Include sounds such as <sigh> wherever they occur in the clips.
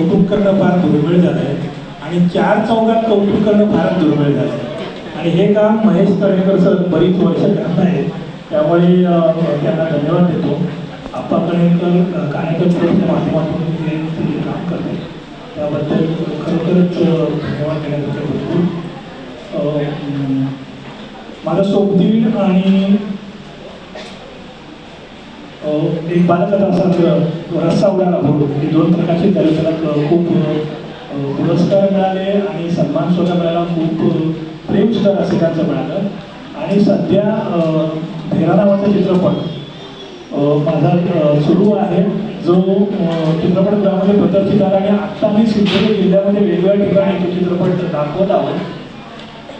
कौतुक करणं फार दुर्मिळ झालं आहे आणि चार चौकात कौतुक करणं फार दुर्मिळ झालं आहे आणि हे काम महेश तळेकर सर बरीच वर्ष करत आहेत. त्यामुळे त्यांना धन्यवाद देतो. आप्पा कणेकर कार्यकर्त्यांच्या माध्यमातून हे काम करते त्याबद्दल खरोखरच धन्यवाद देण्यासाठी भरपूर. माझा सोबती आणि एक बालकथा असा रस्सा उडाला भरून हे दोन प्रकारचे त्याला त्याला खूप पुरस्कार मिळाले आणि सन्मान सुद्धा मिळाला. खूप प्रेम सुद्धा रसिकांचं मिळालं. आणि सध्या धेरा नावाचा चित्रपट माझा सुरू आहे. जो चित्रपट चित्रपटगृहामध्ये प्रदर्शित झाला आणि आत्ता मी सिंधुदुर्ग जिल्ह्यामध्ये वेगवेगळ्या ठिकाणी तो चित्रपट दाखवत आहोत.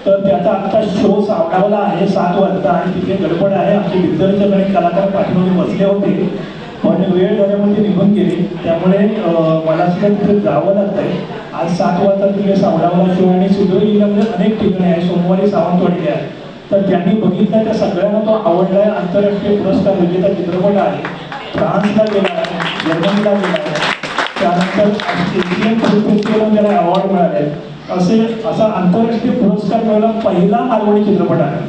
तर त्याचा आत्ता शो सावडावला आहे. सात वाजता आणि तिथे गडबड आहे. आमचे विद्यार्थी आणि कलाकार पाठीमध्ये बसले होते. पण वेळ झाल्यामुळे ते निघून गेले. त्यामुळे मला सुद्धा तिथे जावं लागतं आहे आज सात वाजता तिथे सावडावला शो आणि सिंधुदुर्ग जिल्ह्यामध्ये अनेक ठिकाणी आहे. सोमवारी सावंतवाडी आहे. तर त्यांनी बघितला त्या सगळ्यांना तो आवडला आहे आंतरराष्ट्रीय पुरस्कार विजेता चित्रपट आहे. फ्रान्सला गेला आहे. जर्मनीला गेला आहे. त्यानंतर एशियन फिल्म फेस्टिवलला त्याला अवॉर्ड मिळाले. असे असा आंतरराष्ट्रीय पुरस्कार मिळाला पहिला मालवणी चित्रपट आहे.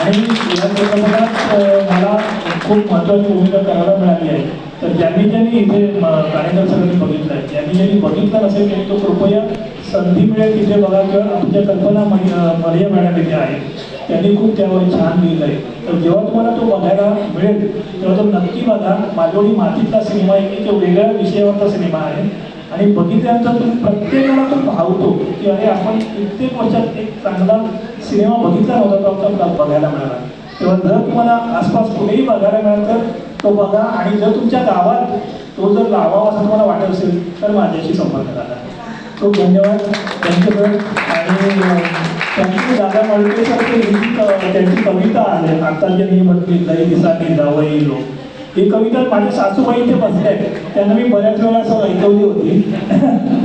आणि या चित्रपटात मला खूप महत्त्वाची भूमिका करायला मिळाली आहे. तर ज्यांनी ज्यांनी इथे म, सगळ्यांनी बघितलं आहे ज्यांनी ज्यांनी बघितलं नसेल त्यांनी तो कृपया संधी मिळेल तिथे बघा किंवा आमच्या कल्पना मणी अ, मरिया मॅडम आहे त्यांनी खूप त्यावर छान लिहिलं आहे तर जेव्हा तुम्हाला तो बघायला मिळेल तेव्हा तो नक्की बघा. मालवणी मातीतला सिनेमा आहे की तो वेगळ्या विषयावरचा सिनेमा आहे. आणि बघितल्यानंतर तुम्ही प्रत्येकाला तो भावतो. की अरे आपण कित्येक वर्षात एक चांगला सिनेमा बघितला नव्हता तो आपल्याला बघायला मिळाला. तेव्हा जर तुम्हाला आसपास कुठेही बघायला मिळालं तर तो बघा आणि जर तुमच्या गावात तो जर लावावा असं तुम्हाला वाटत असेल तर माझ्याशी संपर्क करा खूप धन्यवाद थँक्यू सर. आणि त्यांची दादा मळके सर ते त्यांची कविता आहे आता जे मी म्हटली दही दिसाटी जावई लोक ही कविता माझ्या सासूबाई इथे बसल्या आहेत. त्यांना मी बऱ्याच वेळा असं ऐकवली होती. <laughs>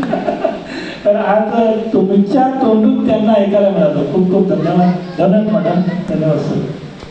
तर आज तुमच्या तोंडून त्यांना ऐकायला मिळालं खूप खूप धन्यवाद. धन्यवाद मॅडम धन्यवाद सर